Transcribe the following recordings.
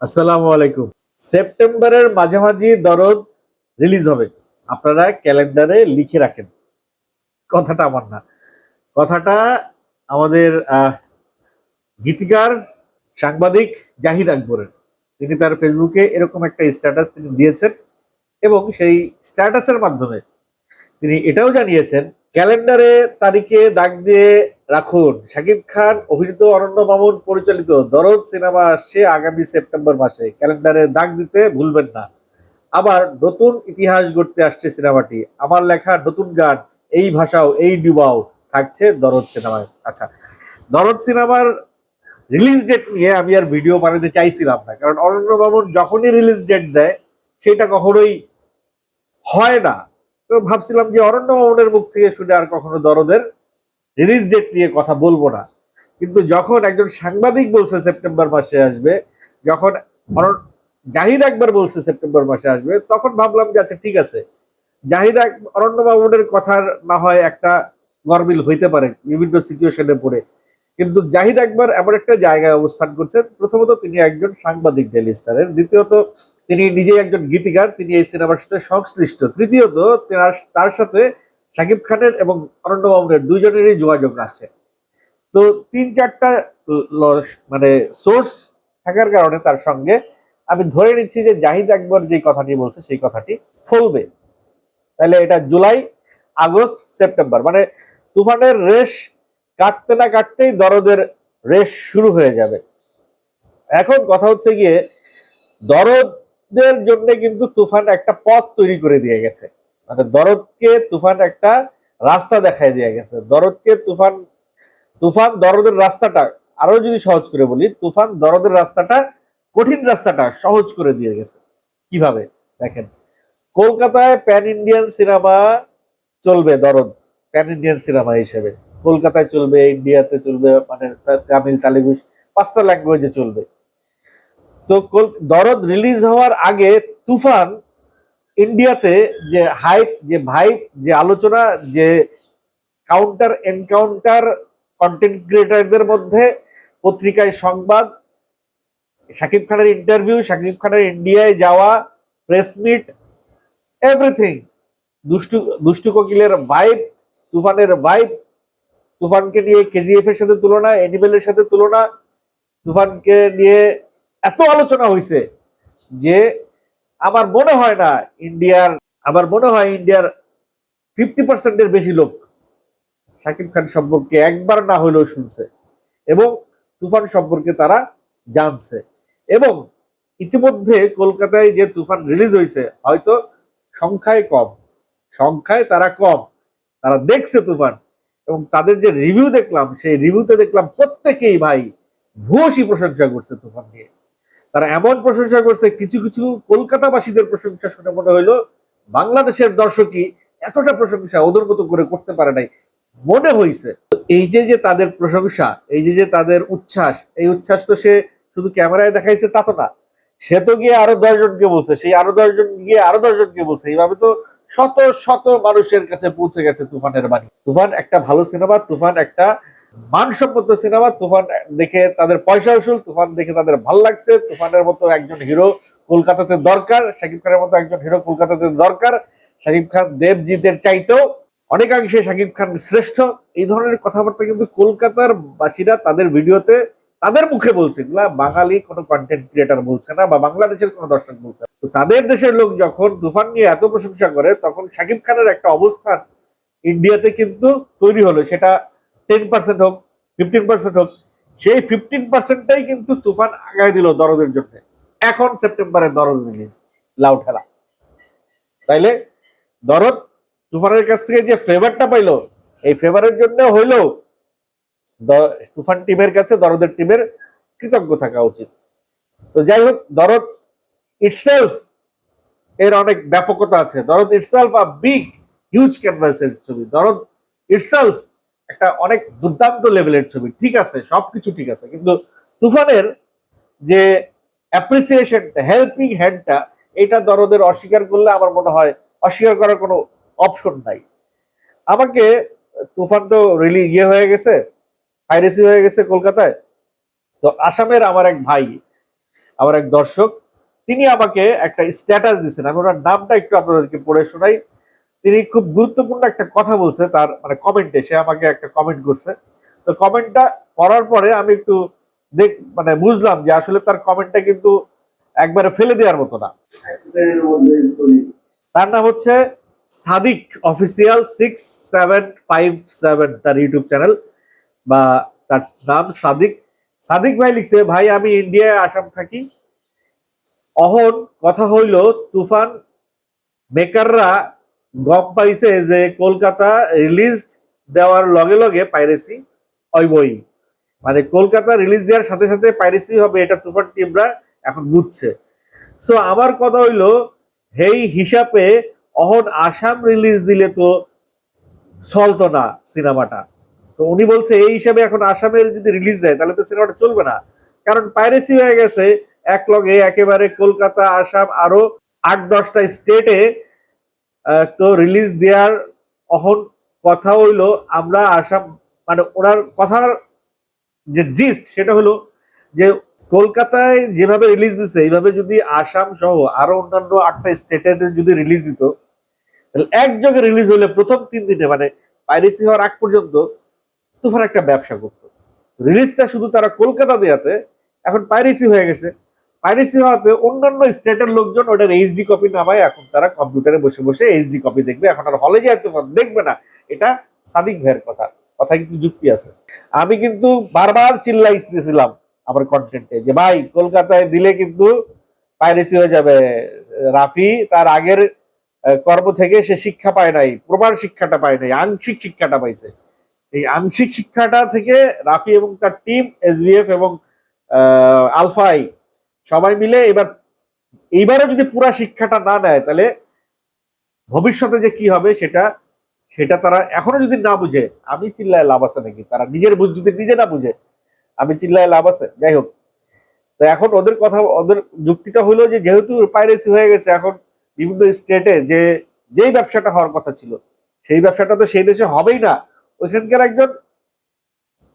আসসালামু আলাইকুম। সেপ্টেম্বরের মাঝামাঝি দরদ রিলিজ হবে। আপনারা ক্যালেন্ডারে লিখে রাখেন। কথাটা আমার না। কথাটা আমাদের গীতিকার, সাংবাদিক জাহিদ আকবরের। তিনি তার ফেসবুকে এরকম একটা স্ট্যাটাস তিনি দিয়েছেন এবং সেই স্ট্যাটাসের মাধ্যমে তিনি এটাও জানিয়েছেন ক্যালেন্ডারে তারিখে দাগ দিয়ে রাখুন। শাকিব খান, অভিনীত অরণ্য মামুন পরিচালিত দরদ সিনেমা আসছে আগামী সেপ্টেম্বর মাসে। ক্যালেন্ডারে দাগ দিতে ভুলবেন না। আবার নতুন ইতিহাস গড়তে আসছে সিনেমাটি। আমার লেখা নতুন গান, এই ভাষাও, এই ডুবাও থাকছে দরদ সিনেমায়। আচ্ছা দরদ সিনেমার রিলিজ ডেট নিয়ে আমি আর ভিডিও বানাতে চাইছিলাম না। কারণ অরণ্য মামুন যখনই রিলিজ ডেট দেয়, সেটা কখনোই হয় না। তো ভাবছিলাম যে অরণ্য মামুনের মুখ থেকে শুনে আর কখনো দরদের রিলিজ ডেট নিয়ে কথা বলব না। কিন্তু যখন একজন সাংবাদিক বলছে সেপ্টেম্বর মাসে আসবে, যখন জাহিদ একবার বলছে সেপ্টেম্বর মাসে আসবে, তখন ভাবলাম যে আচ্ছা ঠিক আছে। জাহিদ অরণ্য মামুনের কথার না হয় একটা গরমিল হইতে পারে বিভিন্ন সিচুয়েশনে পড়ে। কিন্তু জাহিদ একবার এমন একটা জায়গায় অবস্থান করছেন, প্রথমত তিনি একজন সাংবাদিক ডেলি স্টারের দ্বিতীয়ত তিনি নিজে একজন গীতিকার, তিনি এই সিনেমার সাথে সংশ্লিষ্ট। তৃতীয়ত তার সাথে শাকিব খানের এবং অরণ্য মামুনের দুইজনেরই যোগাযোগ আছে। তো তিন চারটা মানে সোর্স থাকার কারণে তার সঙ্গে আমি ধরে নিচ্ছি যে জাহিদ আকবর যে কথাটি বলছে, সেই কথাটি ফলবে। তাহলে এটা জুলাই, আগস্ট, সেপ্টেম্বর মানে তুফানের রেশ কাটতে না কাটতেই দরদের রেশ শুরু হয়ে যাবে। এখন কথা হচ্ছে গিয়ে দরদের জন্য কিন্তু তুফান একটা পথ তৈরি করে দিয়ে গেছে। মানে দরদকে তুফান একটা রাস্তা দেখায় দিয়ে গেছে। দরদকে তুফান তুফান দরদের রাস্তাটা আরও যদি সহজ করে বলি, তুফান দরদের রাস্তাটা কঠিন রাস্তাটা সহজ করে দিয়ে গেছে। কীভাবে? দেখেন, কলকাতায় প্যান ইন্ডিয়ান সিনেমা চলবে দরদ, প্যান ইন্ডিয়ান সিনেমা হিসেবে। কলকাতায় চলবে, ইন্ডিয়াতে চলবে মানে তামিল, তেলেগু, পাঁচটা ল্যাঙ্গুয়েজে চলবে। তো দরদ রিলিজ হওয়ার আগে তুফান ইন্ডিয়াতে যে হাইপ যে ভাইপ যে আলোচনা, যে কাউন্টার এনকাউন্টার কন্টেন্ট ক্রিয়েটারদের মধ্যে পত্রিকায় সংবাদ, শাকিব খানের ইন্টারভিউ শাকিব খানের ইন্ডিয়ায় যাওয়া প্রেস মিট এভরিথিং দুষ্টু দুষ্টু কোকিলের ভাইব তুফানের ভাইব তুফানকে নিয়ে কেজিএফ এর সাথে তুলনা এনিমেলের সাথে তুলনা, তুফানকে নিয়ে এত আলোচনা হয়েছে যে আমার মনে হয় না ইন্ডিয়ার, আমার মনে হয় ইন্ডিয়ার ফিফটি পার্সেন্টের বেশি লোক শাকিব খান সম্পর্কে একবার না হলেও শুনছে এবং তুফান সম্পর্কে তারা জানছে। এবং ইতিমধ্যে কলকাতায় যে তুফান রিলিজ হয়েছে হয়তো সংখ্যায় কম, সংখ্যায় তারা কম, তারা দেখছে তুফান। এবং তাদের যে রিভিউ দেখলাম, সেই রিভিউতে দেখলাম প্রত্যেকেই ভাই ভূয়সী প্রশংসা করছে তুফান নিয়ে তারা এমন প্রশংসা করছে, কিছু কিছু কলকাতাবাসীদের প্রশংসা শুনে মনে হইল, বাংলাদেশের দর্শকই এতটা প্রশংসা ওদের মতো করে করতে পারে নাই। মনে হইছে, এই যে যে তাদের প্রশংসা, এই যে যে তাদের উচ্ছ্বাস, এই উচ্ছ্বাস তো সে শুধু ক্যামেরায় দেখাইছে তা তো না। সে তো গিয়ে আরও দশজনকে বলছে, সেই আরও দশজন গিয়ে আরও দশজনকে বলছে। এইভাবে তো শত শত মানুষের কাছে পৌঁছে গেছে তুফানের বাণী। তুফান একটা ভালো সিনেমা, তুফান একটা মানসম্মত সিনেমা, তুফান দেখে তাদের পয়সা উসুল, তুফান দেখে তাদের ভালো লাগছে। তুফানের মতো একজন হিরো কলকাতাতে দরকার, শাকিব খানের মতো একজন হিরো কলকাতাতে দরকার। শাকিব খান দেবজিতের চাইতেও অনেকাংশে শাকিব খান শ্রেষ্ঠ। এই ধরনের কথাবার্তা কিন্তু কলকাতার বাসীরা তাদের ভিডিওতে তাদের মুখে বলছে। এগুলা বাঙালি কোনো কন্টেন্ট ক্রিয়েটার বলছে না বা বাংলাদেশের কোনো দর্শক বলছে না। তো তাদের দেশের লোক যখন তুফান নিয়ে এত প্রশংসা করে, তখন শাকিব খানের একটা অবস্থান ইন্ডিয়াতে কিন্তু তৈরি হলো। সেটা টেন পার্সেন্ট হোক ফিফটিন পার্সেন্ট হোক, সেই ফিফটিন পার্সেন্টটাই কিন্তু তুফান আগায় দিল দরদের জন্য। এখন সেপ্টেম্বরে দরদ রিলিজ লাউ ঠেলা। তাইলে দরদ তুফানের কাছ থেকে যে ফেভারটা পাইলো, এই ফেভারের জন্য হইল দ- তুফান টিমের কাছে, দরদের টিমের কৃতজ্ঞ থাকা উচিত। তো যাই হোক, দরদ ইটসেলফ এর অনেক ব্যাপকতা আছে। দরদ ইটসেলফ আ বিগ হিউজ ক্যানভাসের ছবি। দরদ ইটসেলফ একটা অনেক দুর্দান্ত লেভেলের ছবি। ঠিক আছে, সবকিছু ঠিক আছে। কিন্তু তুফানের যে অ্যাপ্রিসিয়েশনটা হেল্পিং হ্যান্ডটা এটা দরদের অস্বীকার করলে আমার মনে হয় অস্বীকার করার কোনো অপশন নাই। আমাকে তুফান তো রিলি ইয়ে হয়ে গেছে পাইরেসি হয়ে গেছে কলকাতায়। তো আসামের আমার এক ভাই, আমার এক দর্শক, তিনি আমাকে একটা স্ট্যাটাস দিচ্ছেন আমি ওনার নামটা একটু আপনাদেরকে পড়ে শোনাই। তিনি খুব গুরুত্বপূর্ণ একটা কথা বলছে তার মানে কমেন্টে সে আমাকে একটা কমেন্ট করছে। তো কমেন্টটা করার পরে আমি একটু দেখ মানে বুঝলাম যে আসলে তার কমেন্টটা কিন্তু একবারে ফেলে দেওয়ার মতো না। তার নাম হচ্ছে Sadik official six seven five seven, তার ইউটিউব চ্যানেল। বা তার নাম সাদিক। সাদিক ভাই লিখছে, ভাই, আমি ইন্ডিয়ায় আসাম থাকি। অহন, কথা হইল, তুফান, মেকাররা গম পাইছে যে কলকাতা রিলিজ দেওয়ার লগে লগে পাইরেসি ওই বই মানে কলকাতা রিলিজ দেওয়ার সাথে সাথে পাইরেসি হবে, এটা তুফান টিমরা এখন বুঝছে। সো আমার কথা হইল হেই হিসাবে অহন আসাম রিলিজ দিলে তো চলতো না সিনেমাটা। তো উনি বলছে, এই হিসাবে এখন আসামের যদি রিলিজ দেয়, তাহলে তো সিনেমাটা চলবে না। কারণ পাইরেসি হয়ে গেছে, এক লগে একেবারে কলকাতা, আসাম আরও আট, দশটা স্টেটে তো রিলিজ দেওয়ার অহন কথা হইল, আমরা আসাম মানে ওনার কথার যে জিস্ট সেটা হলো যে কলকাতায় যেভাবে রিলিজ দিছে, এইভাবে যদি আসাম সহ আরও অন্যান্য আটটা স্টেটে যদি রিলিজ দিত, তাহলে একযোগে রিলিজ হলে প্রথম তিন দিনে মানে পাইরেসি হওয়ার আগ পর্যন্ত তুফান একটা ব্যবসা করত। রিলিজটা শুধু তারা কলকাতা দেয়াতে, এখন পাইরেসি হয়ে গেছে। পাইরেসি হওয়াতে অন্যান্য স্টেটের লোকজন ওটার এইচডি কপি নামায় এখন তারা কম্পিউটারে বসে বসে এইচডি কপি দেখবে, এখন আর হলে তুফান দেখবে না। এটা সাদিক ভাইয়ের কথা কথা কিন্তু যুক্তি আছে। আমি কিন্তু বারবার চিল্লাইতেছিলাম আমার কন্টেন্টে যে ভাই, কলকাতায় দিলে কিন্তু পাইরেসি হয়ে যাবে। রাফি তার আগের কর্ম থেকে সে শিক্ষা পায় নাই, প্রমাণ শিক্ষাটা পায় নাই, আংশিক শিক্ষাটা পাইছে। এই আংশিক শিক্ষাটা থেকে রাফি এবং তার টিম এসবিএফ এবং আলফাই সবাই মিলে এবার, এইবারও যদি পুরা শিক্ষাটা না নেয়, তাহলে ভবিষ্যতে যে কি হবে সেটা সেটা তারা এখনও যদি না বুঝে, আমি চিল্লায় লাভ আছে নাকি? তারা নিজের বুঝ, যদি নিজে না বুঝে, আমি চিল্লায় লাভ আছে? যাই হোক। তো এখন ওদের কথা, ওদের যুক্তিটা হলো যে, যেহেতু পাইরেসি হয়ে গেছে, এখন বিভিন্ন স্টেটে যে, যেই ব্যবসাটা হওয়ার কথা ছিল, সেই ব্যবসাটা তো সেই দেশে হবেই না। ওইখানকার একজন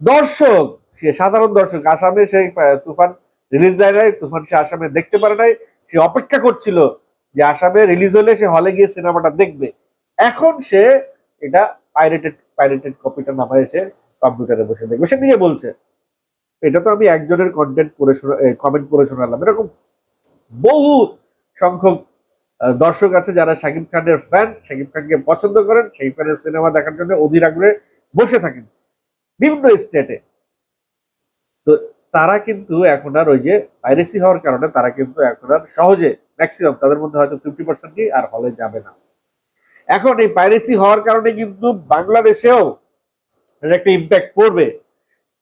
দর্শক, সে সাধারণ দর্শক, আসামে সেই তুফান রিলিজ দেয় নাই, তুফান সে আসামে দেখতে পারে নাই। সে অপেক্ষা করছিল যে আসামে রিলিজ হলে সে হলে গিয়ে সিনেমাটা দেখবে। এখন সে এটা পাইরেটেড পাইরেটেড কপিটা নামায় এসে কম্পিউটারে বসে দেখবে। সে নিজে বলছে, এটা তো আমি একজনের কন্টেন্ট পড়ে কমেন্ট পড়ে শোনালাম। এরকম বহু সংখ্যক দর্শক আছে যারা শাকিব খানের ফ্যান শাকিব খানকে পছন্দ করেন শাকিব খানের সিনেমা দেখার জন্য অধীর আগ্রহে বসে থাকেন বিভিন্ন স্টেটে তো তারা কিন্তু এখন আর ওই যে পাইরেসি হওয়ার কারণে তারা কিন্তু এখন আর সহজে ম্যাক্সিমাম তাদের মধ্যে হয়তো ফিফটি পার্সেন্টই আর হলে যাবে না। এখন এই পাইরেসি হওয়ার কারণে কিন্তু বাংলাদেশেও একটা ইম্প্যাক্ট পড়বে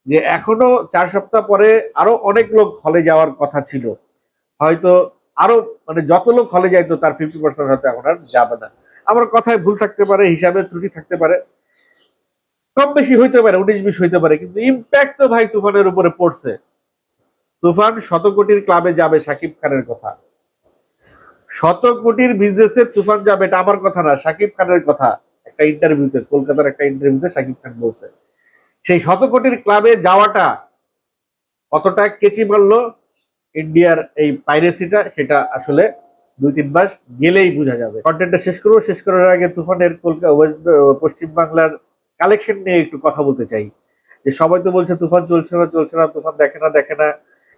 যে এখনও চার সপ্তাহ পরে আরও অনেক লোক হলে যাওয়ার কথা ছিল। হয়তো আরও মানে যত লোক হলে যাইতো তার ফিফটি পার্সেন্ট হয়তো এখন আর যাবে না। আমার কথায় ভুল থাকতে পারে, হিসাবে ত্রুটি থাকতে পারে। কম বেশি হইতে পারে, উনিশ, বিশ হইতে পারে, কিন্তু ইম্প্যাক্ট তো ভাই তুফানের উপরে পড়ছে। তুফান শত কোটির ক্লাবে যাবে সাকিব খানের কথা। শত কোটির বিজনেসে তুফান যাবে, এটা আমার কথা না সাকিব খানের কথা। একটা ইন্টারভিউতে কলকাতার একটা ইন্টারভিউতে সাকিব খান বলছে। সেই শত কোটির ক্লাবে যাওয়াটা কতটা কেচি মারলো ইন্ডিয়ার এই পাইরেসিটা সেটা আসলে দুই, তিন মাস গেলেই বোঝা যাবে। কন্টেন্টটা শেষ করব, শেষ করার আগে তুফানের কলকাতা ওয়েস্ট পশ্চিম বাংলার কালেকশন নিয়ে একটু কথা বলতে চাই। যে সবাই তো বলছে তুফান চলছে না চলছে না, তুফান দেখে না দেখে না।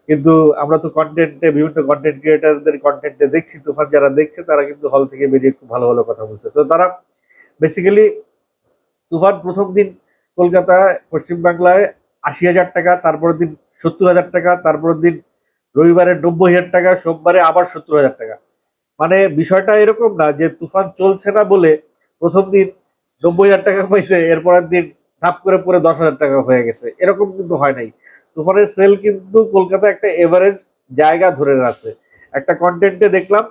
কিন্তু আমরা তো কন্টেন্টে বিভিন্ন কন্টেন্ট ক্রিয়েটারদের কন্টেন্টে দেখছি, তুফান যারা দেখছে তারা কিন্তু হল থেকে বেরিয়ে খুব ভালো ভালো কথা বলছে। তো তারা বেসিক্যালি তুফান প্রথম দিন কলকাতায় পশ্চিম বাংলায় আশি হাজার টাকা, তারপরের দিন সত্তর হাজার টাকা, তারপরের দিন রবিবারে নব্বই হাজার টাকা, সোমবারে আবার সত্তর হাজার টাকা। মানে বিষয়টা এরকম না যে তুফান চলছে না বলে প্রথম দিন নব্বই হাজার টাকা পাইছে এরপরের দিন ধাপ করে পরে দশ হাজার টাকা হয়ে গেছে। এরকম কিন্তু হয় নাই। তুফানের সেল কিন্তু কলকাতা একটা এভারেজ জায়গা ধরে রাখছে। একটা কন্টেন্টে দেখলাম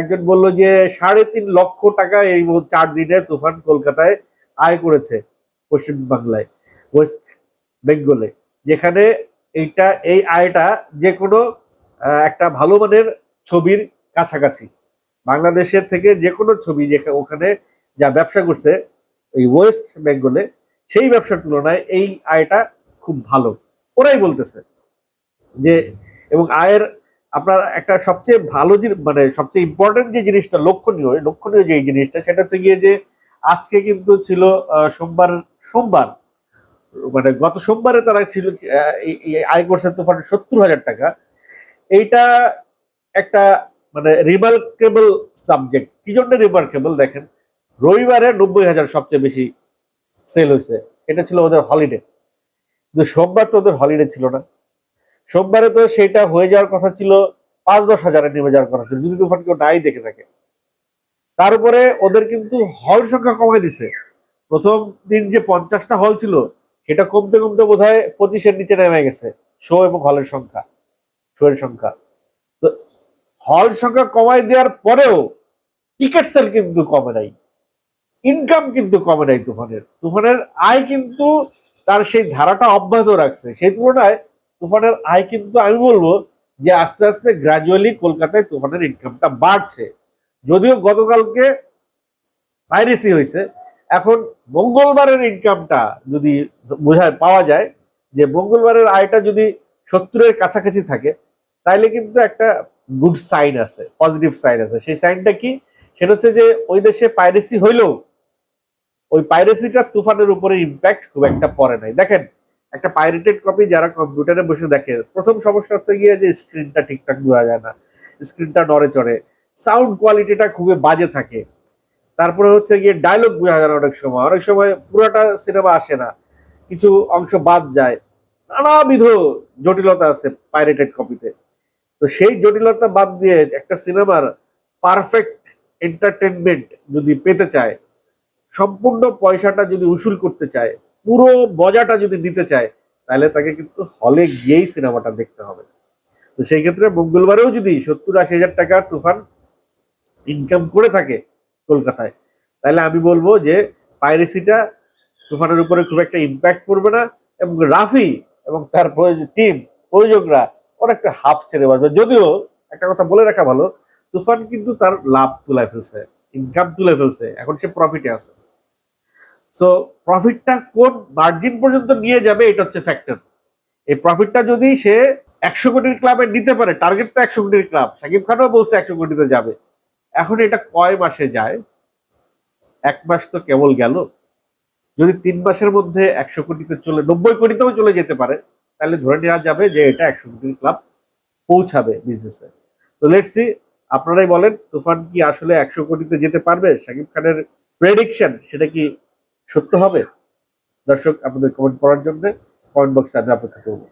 একজন বলল যে সাড়ে তিন লক্ষ টাকা এই চার দিনে তুফান কলকাতায় আয় করেছে পশ্চিম বাংলায়, ওয়েস্ট বেঙ্গলে। যেখানে এইটা, এই আয়টা যে কোনো একটা ভালো মানের ছবির কাছাকাছি। বাংলাদেশের থেকে যে কোনো ছবি যেখানে ওখানে যা ব্যবসা করছে এই ওয়েস্ট বেঙ্গলে, সেই ব্যবসার তুলনায় এই আয়টা খুব ভালো। ওরাই বলতেছে যে, এবং আয়ের আপনার একটা সবচেয়ে ভালো মানে সবচেয়ে ইম্পর্টেন্ট যে জিনিসটা লক্ষণীয় লক্ষণীয় যে জিনিসটা, সেটা হচ্ছে গিয়ে যে, আজকে কিন্তু ছিল সোমবার সোমবার মানে গত সোমবারে তারা ছিল আয় করছে তুফান সত্তর হাজার টাকা। এইটা একটা মানে রিমার্কেবল সাবজেক্ট কি জন্য রিমার্কেবল দেখেন? রবিবারে নব্বই হাজার সবচেয়ে বেশি সেল হয়েছে। এটা ছিল ওদের হলিডে কিন্তু সোমবার তো ওদের হলিডে ছিল না। সোমবারে তো সেটা হয়ে যাওয়ার কথা ছিল, পাঁচ দশ হাজারে নেমে যাওয়ার কথা ছিল, যদি তুফান কেউ নাই দেখে থাকে। তারপরে ওদের কিন্তু হল সংখ্যা কমাই দিছে। প্রথম দিন যে পঞ্চাশটা হল ছিল, সেটা কমতে কমতে বোধ হয় পঁচিশের নিচে নেমে গেছে শো এবং হলের সংখ্যা শো এর সংখ্যা। তো হল সংখ্যা কমাই দেওয়ার পরেও টিকিট সেল কিন্তু কমে নাই। ইনকাম কিন্তু কমে নাই তুফানের। তুফানের আয় কিন্তু তার সেই ধারাটা অব্যাহত রাখছে। সেই তুলনায় তুফানের আয় কিন্তু আমি বলব যে আস্তে আস্তে গ্রাজুয়ালি কলকাতায় তুফানের ইনকামটা বাড়ছে। যদিও গতকালকে পাইরেসি হয়েছে। এখন মঙ্গলবারের ইনকামটা যদি বোঝায়, পাওয়া যায় যে মঙ্গলবারের আয়টা যদি সত্তরের কাছাকাছি থাকে, তাইলে কিন্তু একটা গুড সাইন আছে পজিটিভ সাইন আছে। সেই সাইনটা কি? সেটা হচ্ছে যে ওই দেশে পাইরেসি হইলেও ওই পাইরেসিটা তুফানের উপরে ইম্প্যাক্ট খুব একটা পড়ে নাই। দেখেন, একটা পাইরেটেড কপি যারা কম্পিউটারে বসে দেখে, প্রথম সমস্যা হচ্ছে গিয়ে যে স্ক্রিনটা ঠিকঠাক বোঝা যায় না স্ক্রিনটা নড়ে চড়ে। সাউন্ড কোয়ালিটিটা খুবই বাজে থাকে। তারপরে হচ্ছে গিয়ে ডায়লগ বোঝা যায় না অনেক সময়। অনেক সময় পুরোটা সিনেমা আসে না। কিছু অংশ বাদ যায়। নানাবিধ জটিলতা আছে পাইরেটেড কপিতে তো সেই জটিলতা বাদ দিয়ে একটা সিনেমার পারফেক্ট এন্টারটেনমেন্ট যদি পেতে চায় সম্পূর্ণ পয়সাটা যদি উসুল করতে চায়, পুরো মজাটা যদি নিতে চায়, তাহলে তাকে কিন্তু হলে গিয়েই সিনেমাটা দেখতে হবে। তো সেই ক্ষেত্রে মঙ্গলবারেও যদি সত্তর আশি হাজার টাকা তুফান ইনকাম করে থাকে কলকাতায়, তাহলে আমি বলব যে পাইরেসিটা তুফানের উপরে খুব একটা ইম্প্যাক্ট পড়বে না এবং রাফি এবং তার টিম প্রযোজকরা অনেকটা হাফ ছেড়ে বাঁচবে। যদিও একটা কথা বলে রাখা ভালো, তুফান কিন্তু তার লাভ তুলে ফেলছে। ইনকাম তুলে ফেলছে এখন সে প্রফিটে আছে। সো প্রফিটটা কোন মার্জিন পর্যন্ত নিয়ে যাবে, এটা হচ্ছে ফ্যাক্টর এই প্রফিটটা যদি সে একশো কোটির ক্লাবে নিতে পারে টার্গেট তো একশো কোটির ক্লাব সাকিব খানও বলছে একশো কোটিতে যাবে। এখন এটা কয় মাসে যায়? এক মাস তো কেবল গেল। যদি তিন মাসের মধ্যে একশো কোটিতে চলে, নব্বই কোটিতেও চলে যেতে পারে, তাহলে ধরে নেওয়া যাবে যে এটা একশো কোটির ক্লাব পৌঁছাবে বিজনেসে তো লেটস আপনারাই বলেন, তুফান কি আসলে একশো কোটিতে যেতে পারবে? শাকিব খানের প্রেডিকশন সেটা কি সত্য হবে? দর্শক, আপনাদের কমেন্ট করার জন্য কমেন্ট বক্সে আমি অপেক্ষা করব।